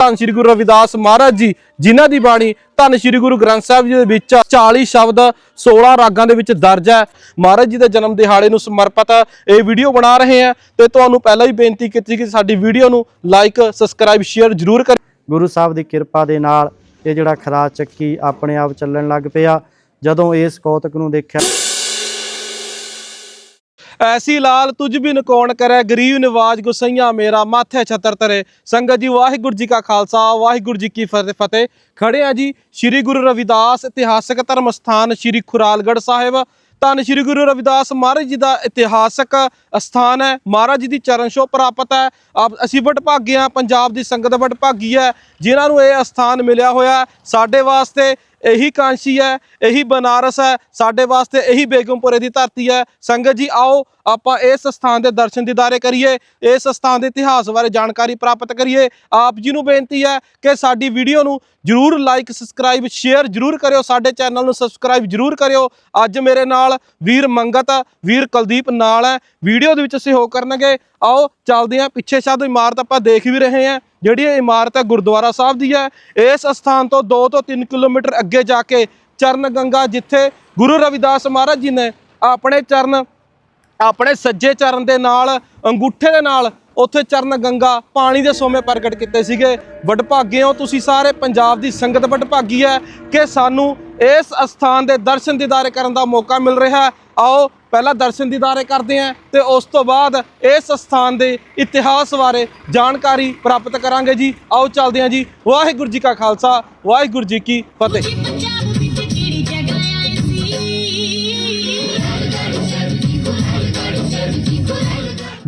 ਧੰਨ ਸ਼੍ਰੀ ਗੁਰੂ ਰਵਿਦਾਸ ਮਹਾਰਾਜ ਜੀ, ਜਿਨ੍ਹਾਂ ਦੀ ਬਾਣੀ ਧੰਨ ਸ਼੍ਰੀ ਗੁਰੂ ਗ੍ਰੰਥ ਸਾਹਿਬ ਜੀ ਦੇ ਵਿੱਚ 40 ਸ਼ਬਦ 16 ਰਾਗਾਂ ਦੇ ਵਿੱਚ ਦਰਜ ਹੈ। ਮਹਾਰਾਜ ਜੀ ਦੇ ਜਨਮ ਦਿਹਾੜੇ ਨੂੰ ਸਮਰਪਿਤ ਇਹ ਵੀਡੀਓ ਬਣਾ ਰਹੇ ਹਾਂ ਤੇ ਤੁਹਾਨੂੰ ਪਹਿਲਾਂ ਹੀ ਬੇਨਤੀ ਕੀਤੀ ਕਿ ਸਾਡੀ ਵੀਡੀਓ ਨੂੰ ਲਾਈਕ ਸਬਸਕ੍ਰਾਈਬ ਸ਼ੇਅਰ ਜ਼ਰੂਰ ਕਰਿਓ। ਗੁਰੂ ਸਾਹਿਬ ਦੀ ਕਿਰਪਾ ਦੇ ਨਾਲ ਇਹ ਜਿਹੜਾ ਖਰਾ ਚੱਕੀ ਆਪਣੇ ਆਪ ਚੱਲਣ ਲੱਗ ਪਿਆ। ਜਦੋਂ ਇਸ ਕੌਤਕ ਨੂੰ ਦੇਖਿਆ ਐਸੀ ਲਾਲ ਤੁਝ ਵੀ ਕੌਣ ਕਰੇ? ਗਰੀਬ ਨਿਵਾਜ ਗੁਸਈਆ ਮੇਰਾ ਮਾਥੇ ਛਤਰ ਤਰੇ। ਸੰਗਤ ਜੀ, ਵਾਹਿਗੁਰੂ ਜੀ ਕਾ ਖਾਲਸਾ, ਵਾਹਿਗੁਰੂ ਜੀ ਕੀ ਫਤਿਹ ਫਤਿਹ। ਖੜੇ ਆ ਜੀ ਸ੍ਰੀ ਗੁਰੂ ਰਵਿਦਾਸ ਇਤਿਹਾਸਕ ਧਰਮ ਸਥਾਨ ਸ੍ਰੀ ਖੁਰਾਲਗੜ੍ਹ ਸਾਹਿਬ। ਧੰਨ ਸ੍ਰੀ ਗੁਰੂ ਰਵਿਦਾਸ ਮਹਾਰਾਜ ਜੀ ਦਾ ਇਤਿਹਾਸਕ ਸਥਾਨ ਹੈ। ਮਹਾਰਾਜ ਜੀ ਦੀ ਚਰਨ ਛੋਹ ਪ੍ਰਾਪਤ ਹੈ। ਆਪ ਅਸੀਂ ਵਡਭਾਗੇ ਹਾਂ, ਪੰਜਾਬ ਦੀ ਸੰਗਤ ਵਡਭਾਗੀ ਹੈ। ਜਿਨ੍ਹਾਂ ਨੂੰ ਇਹ ਸਥਾਨ ਮਿਲਿਆ ਹੋਇਆ ਸਾਡੇ ਵਾਸਤੇ ਇਹੀ ਕਾਂਸ਼ੀ ਹੈ, ਇਹੀ ਬਨਾਰਸ ਹੈ, ਸਾਡੇ ਵਾਸਤੇ ਇਹੀ ਬੇਗਮਪੁਰੇ ਦੀ ਧਰਤੀ ਹੈ। ਸੰਗਤ ਜੀ ਆਓ, ਆਪਾਂ ਇਸ ਸਥਾਨ ਦੇ ਦਰਸ਼ਨ ਦੀਦਾਰੇ ਕਰੀਏ, ਇਸ ਸਥਾਨ ਦੇ ਇਤਿਹਾਸ ਬਾਰੇ ਜਾਣਕਾਰੀ ਪ੍ਰਾਪਤ ਕਰੀਏ। ਆਪ ਜੀ ਨੂੰ ਬੇਨਤੀ ਹੈ ਕਿ ਸਾਡੀ ਵੀਡੀਓ ਨੂੰ ਜਰੂਰ ਲਾਈਕ ਸਬਸਕ੍ਰਾਈਬ ਸ਼ੇਅਰ ਜਰੂਰ ਕਰਿਓ, ਸਾਡੇ ਚੈਨਲ ਨੂੰ ਸਬਸਕ੍ਰਾਈਬ ਜਰੂਰ ਕਰਿਓ। ਅੱਜ ਮੇਰੇ ਨਾਲ ਵੀਰ ਮੰਗਤ, ਵੀਰ ਕੁਲਦੀਪ ਨਾਲ ਹੈ। ਵੀਡੀਓ ਦੇ ਵਿੱਚ ਸਹਿਯੋਗ ਕਰਨਗੇ। ਆਓ, ਚੱਲਦੇ ਹਾਂ, ਪਿੱਛੇ ਸ਼ਾਇਦ ਇਮਾਰਤ ਆਪਾਂ ਦੇਖ ਵੀ ਰਹੇ ਹਾਂ। ਜਿਹੜੀ ਇਹ ਇਮਾਰਤ ਹੈ ਗੁਰਦੁਆਰਾ ਸਾਹਿਬ ਦੀ ਹੈ, ਇਸ ਸਥਾਨ ਤੋਂ 2 ਤੋਂ 3 ਕਿਲੋਮੀਟਰ ਅੱਗੇ ਜਾ ਕੇ ਚਰਨ ਗੰਗਾ ਜਿੱਥੇ ਗੁਰੂ ਰਵਿਦਾਸ ਮਹਾਰਾਜ ਜੀ ਨੇ ਆਪਣੇ ਚਰਨ, ਆਪਣੇ ਸੱਜੇ ਚਰਨ ਦੇ ਨਾਲ, ਅੰਗੂਠੇ ਦੇ ਨਾਲ ਉੱਥੇ ਚਰਨ ਗੰਗਾ ਪਾਣੀ ਦੇ ਸੋਮੇ ਪ੍ਰਗਟ ਕੀਤੇ ਸੀਗੇ। ਵਡਭਾਗੇ ਹੋ ਤੁਸੀਂ ਸਾਰੇ ਪੰਜਾਬ ਦੀ ਸੰਗਤ ਵਡਭਾਗੀ ਹੈ ਕਿ ਸਾਨੂੰ ਇਸ ਅਸਥਾਨ ਦੇ ਦਰਸ਼ਨ ਦੀਦਾਰੇ ਕਰਨ ਦਾ ਮੌਕਾ ਮਿਲ ਰਿਹਾ ਹੈ। ਆਓ, ਪਹਿਲਾਂ ਦਰਸ਼ਨ ਦੀਦਾਰੇ ਕਰਦੇ ਹਾਂ ਤੇ ਉਸ ਤੋਂ ਬਾਅਦ ਇਸ ਸਥਾਨ ਦੇ ਇਤਿਹਾਸ ਬਾਰੇ ਜਾਣਕਾਰੀ ਪ੍ਰਾਪਤ ਕਰਾਂਗੇ ਜੀ। ਆਓ, ਚੱਲਦੇ ਹਾਂ ਜੀ। ਵਾਹਿਗੁਰੂ ਜੀ ਕਾ ਖਾਲਸਾ, ਵਾਹਿਗੁਰੂ ਜੀ ਕੀ ਫਤਿਹ।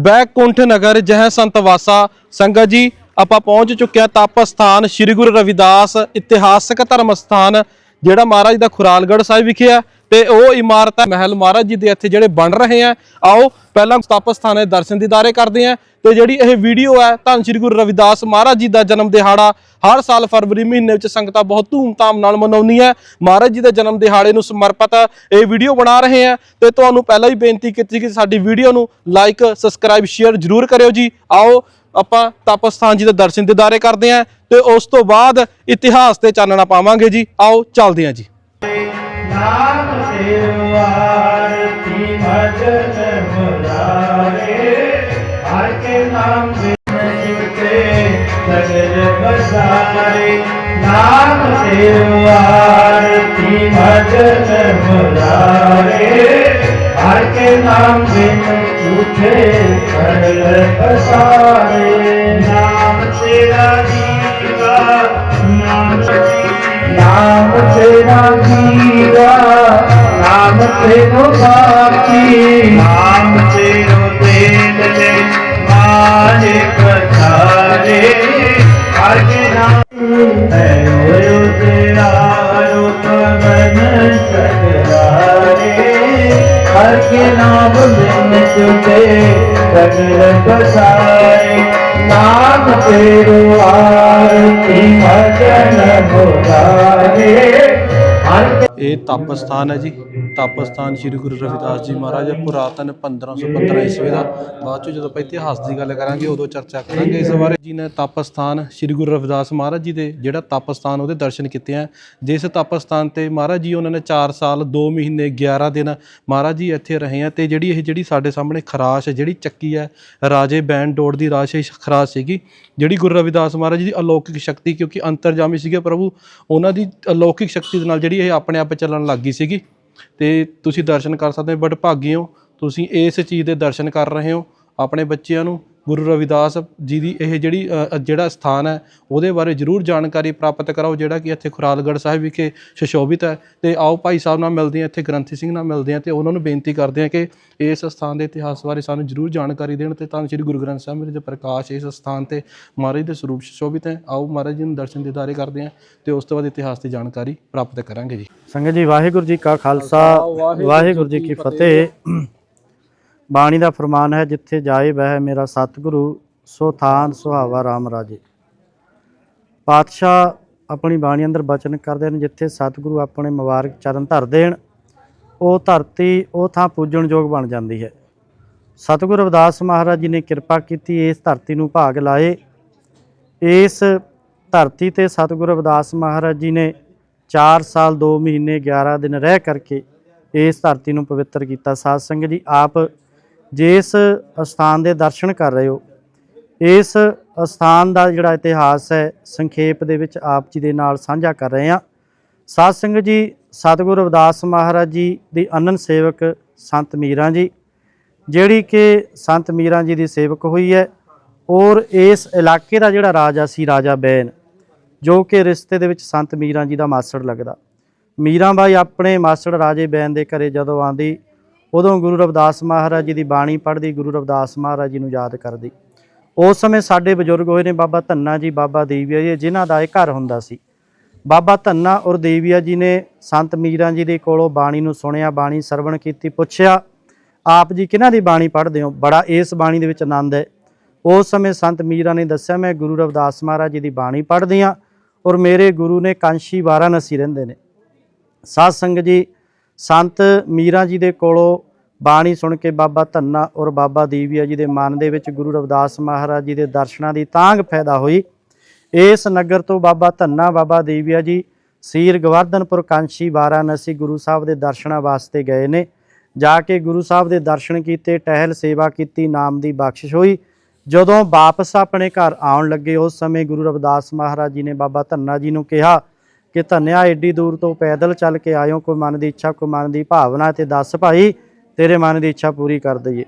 ਬੈਕੁੰਠ ਨਗਰ ਜਹ ਸੰਤ ਵਾਸਾ। ਸੰਗਤ ਜੀ, ਆਪਾਂ ਪਹੁੰਚ ਚੁੱਕਿਆ ਤਪ ਸਥਾਨ ਸ੍ਰੀ ਗੁਰੂ ਰਵਿਦਾਸ ਇਤਿਹਾਸਕ ਧਰਮ ਸਥਾਨ ਜਿਹੜਾ ਮਹਾਰਾਜ ਦਾ ਖੁਰਾਲਗੜ੍ਹ ਸਾਹਿਬ ਵਿਖੇ ਆ ਤੇ ਉਹ ਇਮਾਰਤ ਹੈ ਮਹਿਲ ਮਹਾਰਾਜ ਜੀ ਦੇ ਇੱਥੇ ਜਿਹੜੇ ਬਣ ਰਹੇ ਆ ਆਓ ਪਹਿਲਾਂ ਤਪ ਸਥਾਨ ਦੇ ਦਰਸ਼ਨ ਦੀਦਾਰੇ ਕਰਦੇ ਆ ਤੇ ਜਿਹੜੀ ਇਹ ਵੀਡੀਓ ਹੈ, ਧੰਨ ਸ੍ਰੀ ਗੁਰੂ ਰਵਿਦਾਸ ਮਹਾਰਾਜ ਜੀ ਦਾ ਜਨਮ ਦਿਹਾੜਾ, ਹਰ ਸਾਲ ਫਰਵਰੀ ਮਹੀਨੇ ਵਿੱਚ ਸੰਗਤਾਂ ਬਹੁਤ ਧੂਮਧਾਮ ਨਾਲ ਮਨਾਉਂਦੀ ਮਨਾਉਂਦੀਆਂ ਮਹਾਰਾਜ ਜੀ ਦੇ ਜਨਮ ਦਿਹਾੜੇ ਨੂੰ ਸਮਰਪਿਤ ਇਹ ਵੀਡੀਓ ਬਣਾ ਰਹੇ ਆ ਤੇ ਤੁਹਾਨੂੰ ਪਹਿਲਾਂ ਹੀ ਬੇਨਤੀ ਕੀਤੀ ਕਿ ਸਾਡੀ ਵੀਡੀਓ ਨੂੰ ਲਾਈਕ ਸਬਸਕ੍ਰਾਈਬ ਸ਼ੇਅਰ ਜਰੂਰ ਕਰਿਓ ਜੀ। ਆਓ, ਆਪਾਂ ਤਪ ਸਥਾਨ ਜੀ ਦੇ ਦਰਸ਼ਨ ਦੀਦਾਰੇ ਕਰਦੇ ਆਂ ਤੇ ਉਸ ਤੋਂ ਬਾਅਦ ਇਤਿਹਾਸ ਤੇ ਚਾਨਣਾ ਪਾਵਾਂਗੇ ਜੀ। ਆਓ, ਚੱਲਦੇ ਆਂ ਜੀ। ਨਾਮ ਦੇਵਾਰਤੀ ਭਜਨ ਹਰ ਕੇ ਨਾਮ ਬਿਨ ਜੁਤੇ ਸਗਲ ਬਸਾਰੇ ਨਾਮ ਦੇਵਾਰਤੀ ਭਜਨ ਮੁਰਾਰੇ ਹਰ ਕੇ ਨਾਮ ਬਿਨ ਜੁਤੇ ਸਗਲ ਬਸਾਰੇ ਨਾਮ ਤੇਰਾ ਜੀਵਾ ਨਾਮ ਨਾਮ ਤੇਰਾ ਜੀਵਾ ਨਾਮ ਤੇਰੋ ਸਾਖੀ ਨਾਮ ਤੇਰੋ ਤੇਲ ਲੈ ਮਾਰੇ ਪਥਾਰੇ ਹਰ ਨਾਮ ਹੈ ਹੋਇਓ ਤੇਰਾ ਰੂਪ ਬਨ ਸਗਰਾਰੇ ਹਰ ਕੇ ਨਾਮ ਬਿਨ ਚੁਤੇ ਸਗਲ ਬਸਾਰੇ ਨਾਮ ਤੇਰੋ ਆਰਤੀ ਭਜਨ ਮੁਰਾਰੇ ਇਹ ਤਪ ਸਥਾਨ ਹੈ ਜੀ। ਤਪ ਸਥਾਨ ਸ੍ਰੀ ਗੁਰੂ ਰਵਿਦਾਸ ਜੀ ਮਹਾਰਾਜ ਪੁਰਾਤਨ 1515 ਈਸਵੀ ਦਾ। ਬਾਅਦ ਚ ਜਦੋਂ ਆਪਾਂ ਇਤਿਹਾਸ ਦੀ ਗੱਲ ਕਰਾਂਗੇ ਉਦੋਂ ਚਰਚਾ ਕਰਾਂਗੇ ਇਸ ਬਾਰੇ। ਜੀ ਨੇ ਤਪ ਸਥਾਨ ਸ੍ਰੀ ਗੁਰੂ ਰਵਿਦਾਸ ਮਹਾਰਾਜ ਜੀ ਦੇ ਜਿਹੜਾ ਤਪ ਸਥਾਨ ਉਹਦੇ ਦਰਸ਼ਨ ਕੀਤੇ ਆ। ਜਿਸ ਤਪ ਸਥਾਨ ਤੇ ਮਹਾਰਾਜ ਜੀ ਉਹਨਾਂ ਨੇ 4 ਸਾਲ 2 ਮਹੀਨੇ 11 ਦਿਨ ਮਹਾਰਾਜ ਜੀ ਇੱਥੇ ਰਹੇ ਆ ਤੇ ਜਿਹੜੀ ਇਹ ਜਿਹੜੀ ਸਾਡੇ ਸਾਹਮਣੇ ਖਰਾਸ਼ ਹੈ, ਜਿਹੜੀ ਚੱਕੀ ਹੈ ਰਾਜੇ ਬੈਨ ਡੋੜ ਦੀ ਰਾਸ਼ ਖਰਾਸ਼ ਸੀਗੀ। ਜਿਹੜੀ ਗੁਰੂ ਰਵਿਦਾਸ ਮਹਾਰਾਜ ਜੀ ਦੀ ਅਲੌਕਿਕ ਸ਼ਕਤੀ ਕਿਉਂਕਿ ਅੰਤਰਜਾਮੀ ਸੀਗੇ ਪ੍ਰਭੂ ਉਹਨਾਂ ਦੀ ਅਲੌਕਿਕ ਸ਼ਕਤੀ ਦੇ ਨਾਲ ਜਿਹੜੀ ਇਹ ਆਪਣੇ ਆਪ ਚੱਲਣ ਲੱਗ ਗਈ ਸੀਗੀ ਤੇ ਤੁਸੀਂ ਦਰਸ਼ਨ ਕਰ ਸਕਦੇ ਹੋ ਬਟ ਭਾਗੀ ਹੋ ਤੁਸੀਂ ਇਸ ਚੀਜ਼ ਦੇ ਦਰਸ਼ਨ ਕਰ ਰਹੇ ਹੋ ਆਪਣੇ ਬੱਚਿਆਂ ਨੂੰ ਗੁਰੂ ਰਵਿਦਾਸ ਜੀ ਦੀ ਇਹ ਜਿਹੜੀ ਜਿਹੜਾ ਸਥਾਨ ਹੈ ਉਹਦੇ ਬਾਰੇ ਜਰੂਰ ਜਾਣਕਾਰੀ ਪ੍ਰਾਪਤ ਕਰਾਓ ਜਿਹੜਾ ਕਿ ਇੱਥੇ ਖੁਰਾਲਗੜ੍ਹ ਸਾਹਿਬ ਵਿਖੇ ਸੁਸ਼ੋਭਿਤ ਹੈ। ਤੇ ਆਓ ਭਾਈ ਸਾਹਿਬ ਨਾਲ ਮਿਲਦੇ ਹਾਂ ਇੱਥੇ ਗ੍ਰੰਥੀ ਸਿੰਘ ਨਾਲ ਮਿਲਦੇ ਹਾਂ ਤੇ ਉਹਨਾਂ ਨੂੰ ਬੇਨਤੀ ਕਰਦੇ ਹਾਂ ਕਿ ਇਸ ਸਥਾਨ ਦੇ ਇਤਿਹਾਸ ਬਾਰੇ ਸਾਨੂੰ ਜਰੂਰ ਜਾਣਕਾਰੀ ਦੇਣ ਤੇ ਤਾਂ ਸ੍ਰੀ ਗੁਰੂ ਗ੍ਰੰਥ ਸਾਹਿਬ ਮੇਰੇ ਦੇ ਪ੍ਰਕਾਸ਼ ਇਸ ਸਥਾਨ ਤੇ ਮਹਾਰਾਜ ਦੇ ਸਰੂਪ ਸੁਸ਼ੋਭਿਤ ਹੈ। ਆਓ ਮਹਾਰਾਜ ਜੀ ਨੂੰ ਦਰਸ਼ਨ ਦੀਦਾਰੇ ਕਰਦੇ ਹਾਂ ਤੇ ਉਸ ਤੋਂ ਬਾਅਦ ਇਤਿਹਾਸ ਦੀ ਜਾਣਕਾਰੀ ਪ੍ਰਾਪਤ ਕਰਾਂਗੇ ਜੀ। ਸੰਗਤ ਜੀ ਵਾਹਿਗੁਰੂ ਜੀ ਕਾ ਖਾਲਸਾ ਵਾਹਿਗੁਰੂ ਜੀ ਕੀ ਫਤਿਹ। ਬਾਣੀ ਦਾ ਫਰਮਾਨ ਹੈ, ਜਿੱਥੇ ਜਾਏ ਬਹਿ ਮੇਰਾ ਸਤਿਗੁਰੂ, ਸੋ ਥਾਨ ਸੁਹਾਵਾ RAM ਰਾਜੇ। ਪਾਤਸ਼ਾਹ ਆਪਣੀ ਬਾਣੀ ਅੰਦਰ ਬਚਨ ਕਰਦੇ ਨੇ, ਜਿੱਥੇ ਸਤਿਗੁਰੂ ਆਪਣੇ ਮੁਬਾਰਕ ਚਰਨ ਧਰ ਦੇਣ ਉਹ ਧਰਤੀ, ਉਹ ਥਾਂ ਪੂਜਣ ਯੋਗ ਬਣ ਜਾਂਦੀ ਹੈ। ਸਤਿਗੁਰੂ ਅਵਦਾਸ ਮਹਾਰਾਜ ਜੀ ਨੇ ਕਿਰਪਾ ਕੀਤੀ, ਇਸ ਧਰਤੀ ਨੂੰ ਭਾਗ ਲਾਏ। ਇਸ ਧਰਤੀ ਤੇ ਸਤਿਗੁਰੂ ਅਵਦਾਸ ਮਹਾਰਾਜ ਜੀ ਨੇ 4 ਸਾਲ 2 ਮਹੀਨੇ 11 ਦਿਨ ਰਹਿ ਕਰਕੇ ਇਸ ਧਰਤੀ ਨੂੰ ਪਵਿੱਤਰ ਕੀਤਾ। ਸਾਧ ਸੰਗਤ ਜੀ, ਆਪ ਜਿਸ ਸਥਾਨ ਦੇ ਦਰਸ਼ਨ ਕਰ ਰਹੇ ਹੋ, ਇਸ ਸਥਾਨ ਦਾ ਜਿਹੜਾ ਇਤਿਹਾਸ ਹੈ, ਸੰਖੇਪ ਦੇ ਵਿੱਚ ਆਪ ਜੀ ਦੇ ਨਾਲ ਸਾਂਝਾ ਕਰ ਰਹੇ ਹਾਂ। ਸਾਧ ਸੰਗਤ ਜੀ, ਸਤਿਗੁਰੂ ਰਵਿਦਾਸ ਮਹਾਰਾਜ ਜੀ ਦੀ ਅਨੰਨ ਸੇਵਕ ਸੰਤ ਮੀਰਾਂ ਜੀ, ਜਿਹੜੀ ਕਿ ਸੰਤ ਮੀਰਾਂ ਜੀ ਦੀ ਸੇਵਕ ਹੋਈ ਹੈ, ਔਰ ਇਸ ਇਲਾਕੇ ਦਾ ਜਿਹੜਾ ਰਾਜਾ ਸੀ, ਰਾਜਾ ਬੈਨ, ਜੋ ਕਿ ਰਿਸ਼ਤੇ ਦੇ ਵਿੱਚ ਸੰਤ ਮੀਰਾਂ ਜੀ ਦਾ ਮਾਸੜ ਲੱਗਦਾ। ਮੀਰਾਂ ਬਾਈ ਆਪਣੇ ਮਾਸੜ ਰਾਜੇ ਬੈਨ ਦੇ ਘਰੇ ਜਦੋਂ ਆਂਦੀ ਉਦੋਂ ਗੁਰੂ ਰਵਿਦਾਸ ਮਹਾਰਾਜ ਜੀ ਦੀ ਬਾਣੀ ਪੜ੍ਹਦੀ, ਗੁਰੂ ਰਵਿਦਾਸ ਮਹਾਰਾਜ ਜੀ ਨੂੰ ਯਾਦ ਕਰਦੀ। ਉਸ ਸਮੇਂ ਸਾਡੇ ਬਜ਼ੁਰਗ ਹੋਏ ਨੇ ਬਾਬਾ ਧੰਨਾ ਜੀ, ਬਾਬਾ ਦੇਵੀਆ ਜੀ, ਜਿਨ੍ਹਾਂ ਦਾ ਇਹ ਘਰ ਹੁੰਦਾ ਸੀ। ਬਾਬਾ ਧੰਨਾ ਔਰ ਦੇਵੀਆ ਜੀ ਨੇ ਸੰਤ ਮੀਰਾਂ ਜੀ ਦੇ ਕੋਲੋਂ ਬਾਣੀ ਨੂੰ ਸੁਣਿਆ, ਬਾਣੀ ਸਰਵਣ ਕੀਤੀ, ਪੁੱਛਿਆ, ਆਪ ਜੀ ਕਿਹਨਾਂ ਦੀ ਬਾਣੀ ਪੜ੍ਹਦੇ ਹੋ? ਬੜਾ ਇਸ ਬਾਣੀ ਦੇ ਵਿੱਚ ਆਨੰਦ ਹੈ। ਉਸ ਸਮੇਂ ਸੰਤ ਮੀਰਾਂ ਨੇ ਦੱਸਿਆ, ਮੈਂ ਗੁਰੂ ਰਵਿਦਾਸ ਮਹਾਰਾਜ ਜੀ ਦੀ ਬਾਣੀ ਪੜ੍ਹਦੀ ਹਾਂ ਔਰ ਮੇਰੇ ਗੁਰੂ ਨੇ ਕਾਂਸ਼ੀ ਵਾਰਾਣਸੀ ਰਹਿੰਦੇ ਨੇ। ਸਾਧ ਸੰਗਤ ਜੀ ਸੰਤ ਮੀਰਾਂ ਜੀ ਦੇ ਕੋਲੋਂ ਬਾਣੀ ਸੁਣ ਕੇ ਬਾਬਾ ਧੰਨਾ ਔਰ ਬਾਬਾ ਦੀਵੀਆ ਜੀ ਦੇ ਮਨ ਦੇ ਵਿੱਚ ਗੁਰੂ ਰਵਿਦਾਸ ਮਹਾਰਾਜ ਜੀ ਦੇ ਦਰਸ਼ਨਾਂ ਦੀ ਤਾਂਗ ਪੈਦਾ ਹੋਈ। ਇਸ ਨਗਰ ਤੋਂ ਬਾਬਾ ਧੰਨਾ, ਬਾਬਾ ਦੀਵੀਆ ਜੀ, ਸੀਰ ਗਵਰਧਨਪੁਰ ਕਾਂਸ਼ੀ ਵਾਰਾਣਸੀ ਗੁਰੂ ਸਾਹਿਬ ਦੇ ਦਰਸ਼ਨਾਂ ਵਾਸਤੇ ਗਏ ਨੇ। ਜਾ ਕੇ ਗੁਰੂ ਸਾਹਿਬ ਦੇ ਦਰਸ਼ਨ ਕੀਤੇ, ਟਹਿਲ ਸੇਵਾ ਕੀਤੀ, ਨਾਮ ਦੀ ਬਖਸ਼ਿਸ਼ ਹੋਈ। ਜਦੋਂ ਵਾਪਸ ਆਪਣੇ ਘਰ ਆਉਣ ਲੱਗੇ, ਉਸ ਸਮੇਂ ਗੁਰੂ ਰਵਿਦਾਸ ਮਹਾਰਾਜ ਜੀ ਨੇ ਬਾਬਾ ਧੰਨਾ ਜੀ ਨੂੰ ਕਿਹਾ ਕਿ ਧੰਨਿਆ ਏਡੀ ਦੂਰ ਤੋਂ ਪੈਦਲ ਚੱਲ ਕੇ ਆਇਓ, ਕੋਈ ਮਨ ਦੀ ਇੱਛਾ, ਕੋਈ ਮਨ ਦੀ ਭਾਵਨਾ ਤੇ ਦੱਸ ਭਾਈ, ਤੇਰੇ ਮਨ ਦੀ ਇੱਛਾ ਪੂਰੀ ਕਰ ਦਈਏ।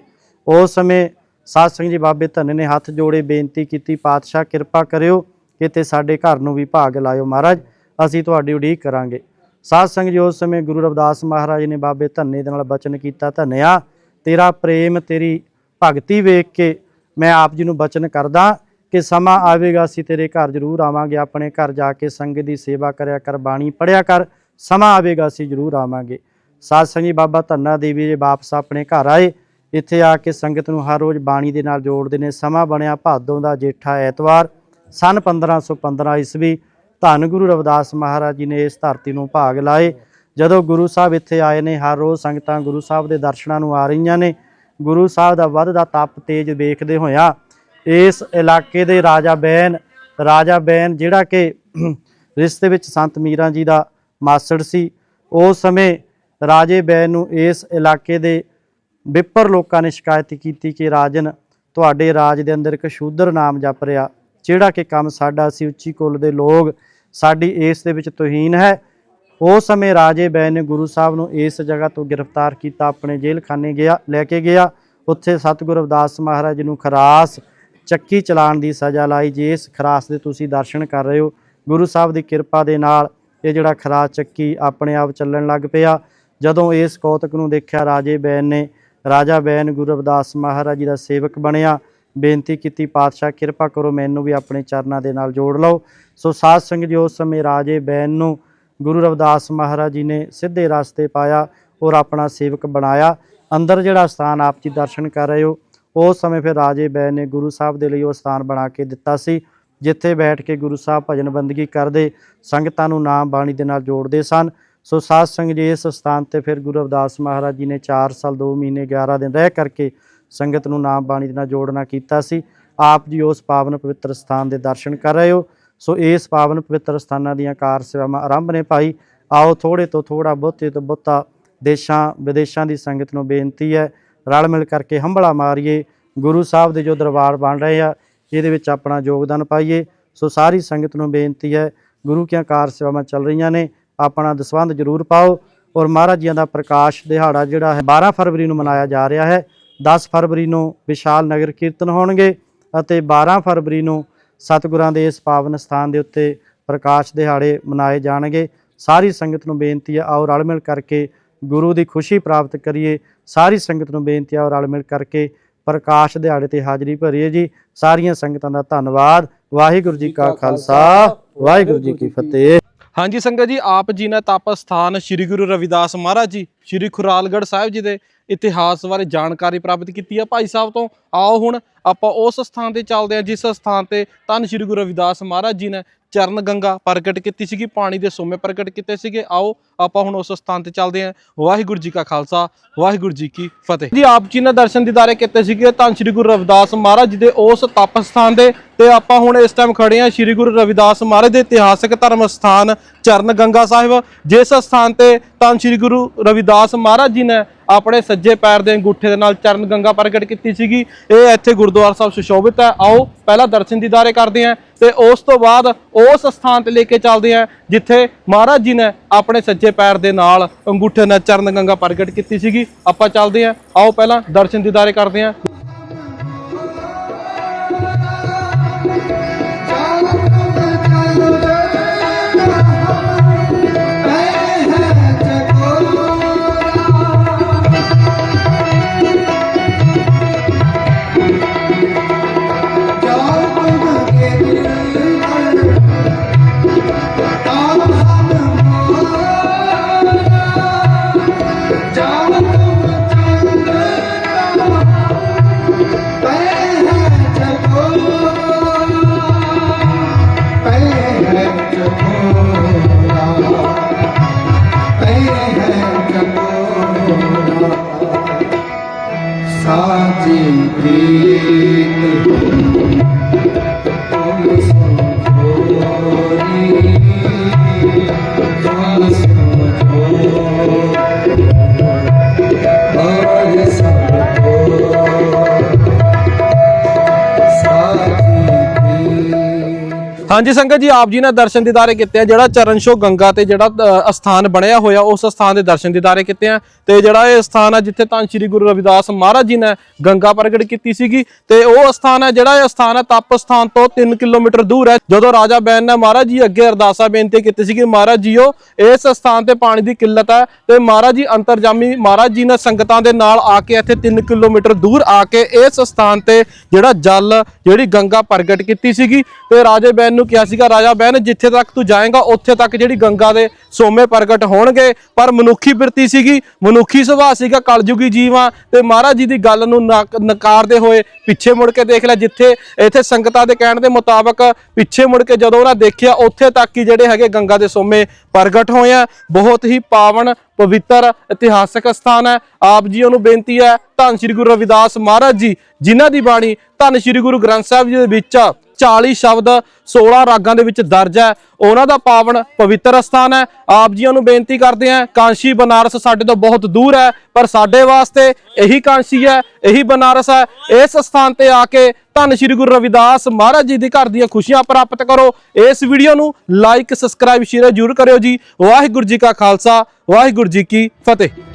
ਉਸ ਸਮੇਂ ਸਾਧ ਸੰਗਤ ਜੀ ਬਾਬੇ ਧੰਨੇ ਨੇ ਹੱਥ ਜੋੜੇ ਬੇਨਤੀ ਕੀਤੀ, ਪਾਤਸ਼ਾਹ ਕਿਰਪਾ ਕਰਿਓ ਕਿ ਤੇ ਸਾਡੇ ਘਰ ਨੂੰ ਵੀ ਭਾਗ ਲਾਇਓ ਮਹਾਰਾਜ, ਅਸੀਂ ਤੁਹਾਡੀ ਉਡੀਕ ਕਰਾਂਗੇ। ਸਾਧ ਸੰਗਤ ਜੀ ਉਸ ਸਮੇਂ ਗੁਰੂ ਰਵਿਦਾਸ ਮਹਾਰਾਜ ਨੇ ਬਾਬੇ ਧੰਨੇ ਦੇ ਨਾਲ ਬਚਨ ਕੀਤਾ, ਧੰਨਿਆ, ਤੇਰਾ ਪ੍ਰੇਮ, ਤੇਰੀ ਭਗਤੀ ਵੇਖ ਕੇ ਮੈਂ ਆਪ ਜੀ ਨੂੰ ਬਚਨ ਕਰਦਾ ਕਿ ਸਮਾਂ ਆਵੇਗਾ, ਅਸੀਂ ਤੇਰੇ ਘਰ ਜ਼ਰੂਰ ਆਵਾਂਗੇ, ਆਪਣੇ ਘਰ ਜਾ ਕੇ ਸੰਗਤ ਦੀ ਸੇਵਾ ਕਰਿਆ ਕਰ, ਬਾਣੀ ਪੜਿਆ ਕਰ, ਸਮਾਂ ਆਵੇਗਾ, ਅਸੀਂ ਜ਼ਰੂਰ ਆਵਾਂਗੇ। ਸਾਧ ਸੰਗੀ ਬਾਬਾ ਧੰਨਾ ਦੇਵੀ ਜੀ, ਵਾਪਸ ਆਪਣੇ ਘਰ ਆਏ, ਇੱਥੇ ਆ ਕੇ ਸੰਗਤ ਨੂੰ ਹਰ ਰੋਜ਼ ਬਾਣੀ ਦੇ ਨਾਲ ਜੋੜਦੇ ਨੇ, ਸਮਾਂ ਬਣਿਆ ਭਾਦੋਂ ਦਾ ਜੇਠਾ ਐਤਵਾਰ, ਸਨ 1515 ਈਸਵੀ, ਧੰਨ ਗੁਰੂ ਰਵਿਦਾਸ ਮਹਾਰਾਜ ਜੀ ਨੇ ਇਸ ਧਰਤੀ ਨੂੰ ਭਾਗ ਲਾਏ। ਜਦੋਂ ਗੁਰੂ ਸਾਹਿਬ ਇੱਥੇ ਆਏ ਨੇ, ਹਰ ਰੋਜ਼ ਸੰਗਤਾਂ ਗੁਰੂ ਸਾਹਿਬ ਦੇ ਦਰਸ਼ਨਾਂ ਨੂੰ ਆ ਰਹੀਆਂ ਨੇ, ਗੁਰੂ ਸਾਹਿਬ ਦਾ ਵੱਧਦਾ ਤਪ ਤੇਜ ਵੇਖਦੇ ਹੋਇਆ ਇਸ ਇਲਾਕੇ ਦੇ ਰਾਜਾ ਬੈਨ ਰਾਜਾ ਬੈਨ ਜਿਹੜਾ ਕਿ ਰਿਸ਼ਤੇ ਵਿੱਚ ਸੰਤ ਮੀਰਾਂ ਜੀ ਦਾ ਮਾਸੜ ਸੀ ਉਸ ਸਮੇਂ ਰਾਜੇ ਬੈਨ ਨੂੰ ਇਸ ਇਲਾਕੇ ਦੇ ਵਿਪਰ ਲੋਕਾਂ ਨੇ ਸ਼ਿਕਾਇਤ ਕੀਤੀ ਕਿ ਰਾਜਨ ਤੁਹਾਡੇ ਰਾਜ ਦੇ ਅੰਦਰ ਇੱਕ ਸ਼ੂਦਰ ਨਾਮ ਜਪ ਰਿਹਾ, ਜਿਹੜਾ ਕਿ ਕੰਮ ਸਾਡਾ ਸੀ, ਉੱਚੀ ਕੁੱਲ ਦੇ ਲੋਕ, ਸਾਡੀ ਇਸ ਦੇ ਵਿੱਚ ਤੋਹੀਨ ਹੈ। ਉਸ ਸਮੇਂ ਰਾਜੇ ਬੈਨ ਨੇ ਗੁਰੂ ਸਾਹਿਬ ਨੂੰ ਇਸ ਜਗ੍ਹਾ ਤੋਂ ਗ੍ਰਿਫਤਾਰ ਕੀਤਾ, ਆਪਣੇ ਜੇਲ੍ਹਖਾਨੇ ਗਿਆ, ਲੈ ਕੇ ਗਿਆ, ਉੱਥੇ ਸਤਿਗੁਰੂ ਰਵਿਦਾਸ ਮਹਾਰਾਜ ਨੂੰ ਖਰਾਸ ਚੱਕੀ ਚਲਾਉਣ ਦੀ ਸਜ਼ਾ ਲਾਈ। ਜੇ ਇਸ ਖਰਾਸ ਦੇ ਤੁਸੀਂ ਦਰਸ਼ਨ ਕਰ ਰਹੇ ਹੋ, ਗੁਰੂ ਸਾਹਿਬ ਦੀ ਕਿਰਪਾ ਦੇ ਨਾਲ ਇਹ ਜਿਹੜਾ ਖਰਾਸ ਚੱਕੀ ਆਪਣੇ ਆਪ ਚੱਲਣ ਲੱਗ ਪਿਆ। ਜਦੋਂ ਇਸ ਕੌਤਕ ਨੂੰ ਦੇਖਿਆ, ਰਾਜੇ ਬੈਨ ਨੇ, ਰਾਜਾ ਬੈਨ ਗੁਰੂ ਰਵਿਦਾਸ ਮਹਾਰਾਜ ਜੀ ਦਾ ਸੇਵਕ ਬਣਿਆ। ਬੇਨਤੀ ਕੀਤੀ, ਪਾਤਸ਼ਾਹ, ਕਿਰਪਾ ਕਰੋ, ਮੈਨੂੰ ਵੀ ਆਪਣੇ ਚਰਨਾਂ ਦੇ ਨਾਲ ਜੋੜ ਲਓ। ਸੋ ਸਾਧ ਸੰਗਤ ਜੀ, ਉਸ ਸਮੇਂ ਰਾਜੇ ਬੈਨ ਨੂੰ ਗੁਰੂ ਰਵਿਦਾਸ ਮਹਾਰਾਜ ਜੀ ਨੇ ਸਿੱਧੇ ਰਸਤੇ ਪਾਇਆ ਔਰ ਆਪਣਾ ਸੇਵਕ ਬਣਾਇਆ। ਅੰਦਰ ਜਿਹੜਾ ਸਥਾਨ, ਆਪ ਜੀ ਦਰਸ਼ਨ ਕਰ ਰਹੇ ਹੋ ਉਸ ਸਮੇਂ ਫਿਰ ਰਾਜੇ ਬੈ ਨੇ ਗੁਰੂ ਸਾਹਿਬ ਦੇ ਲਈ ਉਹ ਸਥਾਨ ਬਣਾ ਕੇ ਦਿੱਤਾ ਸੀ, ਜਿੱਥੇ ਬੈਠ ਕੇ ਗੁਰੂ ਸਾਹਿਬ ਭਜਨ ਬੰਦਗੀ ਕਰਦੇ, ਸੰਗਤਾਂ ਨੂੰ ਨਾਮ ਬਾਣੀ ਦੇ ਨਾਲ ਜੋੜਦੇ ਸਨ। ਸੋ ਸਾਧ ਸੰਗਤ ਜੀ, ਇਸ ਸਥਾਨ ਤੇ ਫਿਰ ਗੁਰੂ ਅਵਦਾਸ ਮਹਾਰਾਜ ਜੀ ਨੇ 4 ਸਾਲ 2 ਮਹੀਨੇ 11 ਦਿਨ ਰਹਿ ਕਰਕੇ ਸੰਗਤ ਨੂੰ ਨਾਮ ਬਾਣੀ ਦੇ ਨਾਲ ਜੋੜਨਾ ਕੀਤਾ ਸੀ। ਆਪ ਜੀ ਉਸ ਪਾਵਨ ਪਵਿੱਤਰ ਸਥਾਨ ਦੇ ਦਰਸ਼ਨ ਕਰ ਰਹੇ ਹੋ। ਸੋ ਇਸ ਪਾਵਨ ਪਵਿੱਤਰ ਸਥਾਨਾਂ ਦੀਆਂ ਕਾਰ ਸੇਵਾਵਾਂ ਆਰੰਭ ਨੇ ਭਾਈ। ਆਓ ਥੋੜੇ ਤੋਂ ਥੋੜਾ ਬਹੁਤੇ ਤੋਂ ਬਹੁਤਾ ਦੇਸ਼ਾਂ, ਵਿਦੇਸ਼ਾਂ ਦੀ ਸੰਗਤ ਨੂੰ ਬੇਨਤੀ ਹੈ ਰਲ ਮਿਲ ਕਰਕੇ ਹੰਬਲਾ ਮਾਰੀਏ, ਗੁਰੂ ਸਾਹਿਬ ਦੇ ਜੋ ਦਰਬਾਰ ਬਣ ਰਹੇ ਆ, ਇਹਦੇ ਵਿੱਚ ਆਪਣਾ ਯੋਗਦਾਨ ਪਾਈਏ। ਸੋ ਸਾਰੀ ਸੰਗਤ ਨੂੰ ਬੇਨਤੀ ਹੈ, ਗੁਰੂ ਕੀਆਂ ਕਾਰ ਸੇਵਾਵਾਂ ਚੱਲ ਰਹੀਆਂ ਨੇ, ਆਪਣਾ ਦਸਵੰਧ ਜ਼ਰੂਰ ਪਾਓ। ਔਰ ਮਹਾਰਾਜ ਜੀਆਂ ਦਾ ਪ੍ਰਕਾਸ਼ ਦਿਹਾੜਾ ਜਿਹੜਾ ਹੈ 12 ਫਰਵਰੀ ਨੂੰ ਮਨਾਇਆ ਜਾ ਰਿਹਾ ਹੈ। 10 ਫਰਵਰੀ ਨੂੰ ਵਿਸ਼ਾਲ ਨਗਰ ਕੀਰਤਨ ਹੋਣਗੇ ਅਤੇ 12 ਫਰਵਰੀ ਨੂੰ ਸਤਿਗੁਰਾਂ ਦੇ ਇਸ ਪਾਵਨ ਸਥਾਨ ਦੇ ਉੱਤੇ ਪ੍ਰਕਾਸ਼ ਦਿਹਾੜੇ ਮਨਾਏ ਜਾਣਗੇ। ਸਾਰੀ ਸੰਗਤ ਨੂੰ ਬੇਨਤੀ ਹੈ, ਆਓ ਰਲ ਮਿਲ ਕਰਕੇ ਗੁਰੂ ਦੀ ਖੁਸ਼ੀ ਪ੍ਰਾਪਤ ਕਰੀਏ। ਸਾਰੀ ਸੰਗਤ ਨੂੰ ਬੇਨਤੀ ਹੈ ਰਲ ਮਿਲ ਕਰਕੇ ਪ੍ਰਕਾਸ਼ ਦਿਹਾੜੇ ਤੇ ਹਾਜ਼ਰੀ ਭਰੀਏ ਜੀ। ਸਾਰੀਆਂ ਸੰਗਤਾਂ ਦਾ ਧੰਨਵਾਦ। ਵਾਹਿਗੁਰੂ ਜੀ ਕਾ ਖਾਲਸਾ। ਵਾਹਿਗੁਰੂ ਜੀ ਕੀ ਫਤਿਹ। ਹਾਂਜੀ ਸੰਗਤ ਜੀ, ਆਪ ਜੀ ਨੇ ਤਪ ਸਥਾਨ ਸ੍ਰੀ ਗੁਰੂ ਰਵਿਦਾਸ ਮਹਾਰਾਜ ਜੀ, ਸ੍ਰੀ ਖੁਰਾਲਗੜ੍ਹ ਸਾਹਿਬ ਜੀ ਦੇ ਇਤਿਹਾਸ ਬਾਰੇ ਜਾਣਕਾਰੀ ਪ੍ਰਾਪਤ ਕੀਤੀ ਹੈ ਭਾਈ ਸਾਹਿਬ ਤੋਂ ਆਓ ਹੁਣ ਆਪਾਂ ਉਸ ਸਥਾਨ ਤੇ ਚੱਲਦੇ ਹਾਂ, ਜਿਸ ਸਥਾਨ ਤੇ ਧੰਨ ਸ਼੍ਰੀ ਗੁਰੂ ਰਵਿਦਾਸ ਮਹਾਰਾਜ ਜੀ ਨੇ ਚਰਨ ਗੰਗਾ ਪ੍ਰਗਟ ਕੀਤੀ ਸੀਗੀ, ਪਾਣੀ ਦੇ ਸੋਮੇ ਪ੍ਰਗਟ ਕੀਤੇ ਸੀਗੇ। ਆਓ, ਆਪਾਂ ਹੁਣ ਉਸ ਸਥਾਨ ਤੇ ਚੱਲਦੇ ਹਾਂ। ਵਾਹਿਗੁਰੂ ਜੀ ਕਾ ਖਾਲਸਾ, ਵਾਹਿਗੁਰੂ ਜੀ ਕੀ ਫਤਿਹ। ਜੀ, ਆਪ ਜੀ ਨੇ ਦਰਸ਼ਨ ਦੀਦਾਰੇ ਕੀਤੇ ਸੀਗੇ ਧੰਨ ਸ਼੍ਰੀ ਗੁਰੂ ਰਵਿਦਾਸ ਮਹਾਰਾਜ ਜੀ ਦੇ ਉਸ ਤਪ ਸਥਾਨ ਦੇ ਤੇ ਆਪਾਂ ਹੁਣ ਇਸ ਟਾਈਮ ਖੜੇ ਹਾਂ ਸ਼੍ਰੀ ਗੁਰੂ ਰਵਿਦਾਸ ਮਹਾਰਾਜ ਦੇ ਇਤਿਹਾਸਕ ਧਰਮ ਸਥਾਨ ਚਰਨ ਗੰਗਾ ਸਾਹਿਬ। ਜਿਸ ਸਥਾਨ ਤੇ ਧੰਨ ਸ਼੍ਰੀ ਗੁਰੂ ਰਵਿਦਾਸ ਮਹਾਰਾਜ ਜੀ ਨੇ ਆਪਣੇ ਸੱਜੇ ਪੈਰ ਦੇ ਅੰਗੂਠੇ ਦੇ ਨਾਲ ਚਰਨ ਗੰਗਾ ਪ੍ਰਗਟ ਕੀਤੀ ਸੀਗੀ। ਇਹ ਇੱਥੇ ਗੁਰਦੁਆਰਾ ਸਾਹਿਬ ਸੁਸ਼ੋਭਿਤ ਹੈ। ਆਓ, ਪਹਿਲਾਂ ਦਰਸ਼ਨ ਦੀਦਾਰੇ ਕਰਦੇ ਹਾਂ ਤੇ ਉਸ ਤੋਂ ਬਾਅਦ ਉਸ ਸਥਾਨ ਤੇ ਲੈ ਕੇ ਚੱਲਦੇ ਹਾਂ, ਜਿੱਥੇ ਮਹਾਰਾਜ ਜੀ ਨੇ ਆਪਣੇ ਸੱਜੇ ਪੈਰ ਦੇ ਨਾਲ ਅੰਗੂਠੇ ਨਾਲ ਚਰਨ ਗੰਗਾ ਪ੍ਰਗਟ ਕੀਤੀ ਸੀਗੀ। ਆਪਾਂ ਚੱਲਦੇ ਹਾਂ। ਆਓ, ਪਹਿਲਾਂ ਦਰਸ਼ਨ ਦੀਦਾਰੇ ਕਰਦੇ ਹਾਂ। ਹਾਂਜੀ ਸੰਗਤ ਜੀ ਆਪ ਜੀ ਨੇ ਦਰਸ਼ਨ ਦੀਦਾਰੇ ਕੀਤੇ ਆ। ਜਿਹੜਾ ਚਰਨਸ਼ੋ ਗੰਗਾ ਤੇ ਜਿਹੜਾ ਅ, ਸਥਾਨ ਬਣਿਆ ਹੋਇਆ ਉਸ ਸਥਾਨ ਦੇ ਦਰਸ਼ਨ ਦੀਦਾਰੇ ਕੀਤੇ ਆ। ਤੇ ਜਿਹੜਾ ਇਹ ਸਥਾਨ ਆ ਜਿੱਥੇ ਧੰਨ ਸ਼੍ਰੀ ਗੁਰੂ ਰਵਿਦਾਸ ਮਹਾਰਾਜ ਜੀ ਨੇ ਗੰਗਾ ਪ੍ਰਗਟ ਕੀਤੀ ਸੀਗੀ ਤੇ ਉਹ ਸਥਾਨ ਹੈ ਜਿਹੜਾ ਇਹ ਸਥਾਨ ਹੈ ਤਪ ਸਥਾਨ ਤੋਂ 3 ਕਿਲੋਮੀਟਰ ਦੂਰ ਹੈ। ਜਦੋਂ ਰਾਜਾ ਬੈਨ ਨੇ ਮਹਾਰਾਜ ਜੀ ਅੱਗੇ ਅਰਦਾਸਾ ਬੇਨਤੀ ਕੀਤੀ ਸੀ ਕਿ ਮਹਾਰਾਜ ਜੀਓ ਇਸ ਸਥਾਨ ਤੇ ਪਾਣੀ ਦੀ ਕਿੱਲਤ ਹੈ। ਤੇ ਮਹਾਰਾਜ ਜੀ ਅੰਤਰਜਾਮੀ ਮਹਾਰਾਜ ਜੀ ਨੇ ਸੰਗਤਾਂ ਦੇ ਨਾਲ ਆ ਕੇ ਇੱਥੇ 3 ਕਿਲੋਮੀਟਰ ਦੂਰ ਆ ਕੇ ਇਸ ਸਥਾਨ ਤੇ ਜਿਹੜਾ ਜਲ ਜਿਹੜੀ ਗੰਗਾ ਪ੍ਰਗਟ ਕੀਤੀ ਸੀਗੀ। ਤੇ ਰਾਜੇ ਬੈਨ ਨੂੰ ਕਿਹਾ ਸੀਗਾ, ਰਾਜਾ ਬੈਨ ਜਿੱਥੇ ਤੱਕ ਤੂੰ ਜਾਏਗਾ, ਉੱਥੇ ਤੱਕ ਜਿਹੜੀ ਗੰਗਾ ਦੇ ਸੋਮੇ ਪ੍ਰਗਟ ਹੋਣਗੇ। ਪਰ ਮਨੁੱਖੀ ਬਿਰਤੀ ਸੀਗੀ, ਮਨੁੱਖੀ ਸੁਭਾਅ ਸੀਗਾ, ਕਲਯੁਗੀ ਜੀਵਾਂ। ਤੇ ਮਹਾਰਾਜ ਜੀ ਦੀ ਗੱਲ ਨੂੰ ਨਕ- ਨਕਾਰਦੇ ਹੋਏ ਪਿੱਛੇ ਮੁੜ ਕੇ ਦੇਖ ਲਿਆ, ਜਿੱਥੇ ਇੱਥੇ ਸੰਗਤਾਂ ਦੇ ਕਹਿਣ ਦੇ ਮੁਤਾਬਕ ਪਿੱਛੇ ਮੁੜ ਕੇ ਜਦੋਂ ਉਹਨਾਂ ਦੇਖਿਆ, ਉੱਥੇ ਤੱਕ ਹੀ ਜਿਹੜੇ ਹੈਗੇ ਗੰਗਾ ਦੇ ਸੋਮੇ ਪ੍ਰਗਟ ਹੋਏ ਆ। ਬਹੁਤ ਹੀ ਪਾਵਨ, ਪਵਿੱਤਰ, ਇਤਿਹਾਸਕ ਸਥਾਨ ਹੈ। ਆਪ ਜੀ ਨੂੰ ਬੇਨਤੀ ਹੈ, ਧੰਨ ਸ਼੍ਰੀ ਗੁਰੂ ਰਵਿਦਾਸ ਮਹਾਰਾਜ ਜੀ, ਜਿਨ੍ਹਾਂ ਦੀ ਬਾਣੀ ਧੰਨ ਸ਼੍ਰੀ ਗੁਰੂ ਗ੍ਰੰਥ ਸਾਹਿਬ ਜੀ ਦੇ ਵਿੱਚ 40 ਸ਼ਬਦ 16 ਰਾਗਾਂ ਦੇ ਵਿੱਚ ਦਰਜ ਹੈ। ਉਹਨਾਂ ਦਾ ਪਾਵਨ ਪਵਿੱਤਰ ਸਥਾਨ ਹੈ। ਆਪ ਜੀਆਂ ਨੂੰ ਬੇਨਤੀ ਕਰਦੇ ਹਾਂ, ਕਾਂਸ਼ੀ ਬਨਾਰਸ ਸਾਡੇ ਤੋਂ ਬਹੁਤ ਦੂਰ ਹੈ, ਪਰ ਸਾਡੇ ਵਾਸਤੇ ਇਹੀ ਕਾਂਸ਼ੀ ਹੈ, ਇਹੀ ਬਨਾਰਸ ਹੈ। ਇਸ ਸਥਾਨ ਤੇ ਆ ਕੇ ਧੰਨ ਸ਼੍ਰੀ ਗੁਰੂ ਰਵਿਦਾਸ ਮਹਾਰਾਜ ਜੀ ਦੇ ਘਰ ਦੀਆਂ ਖੁਸ਼ੀਆਂ ਪ੍ਰਾਪਤ ਕਰੋ। ਇਸ ਵੀਡੀਓ ਨੂੰ ਲਾਈਕ ਸਬਸਕ੍ਰਾਈਬ ਸ਼ੇਅਰ ਜ਼ਰੂਰ ਕਰਿਓ ਜੀ। ਵਾਹਿਗੁਰੂ ਜੀ ਕਾ ਖਾਲਸਾ, ਵਾਹਿਗੁਰੂ ਜੀ ਕੀ ਫਤਿਹ।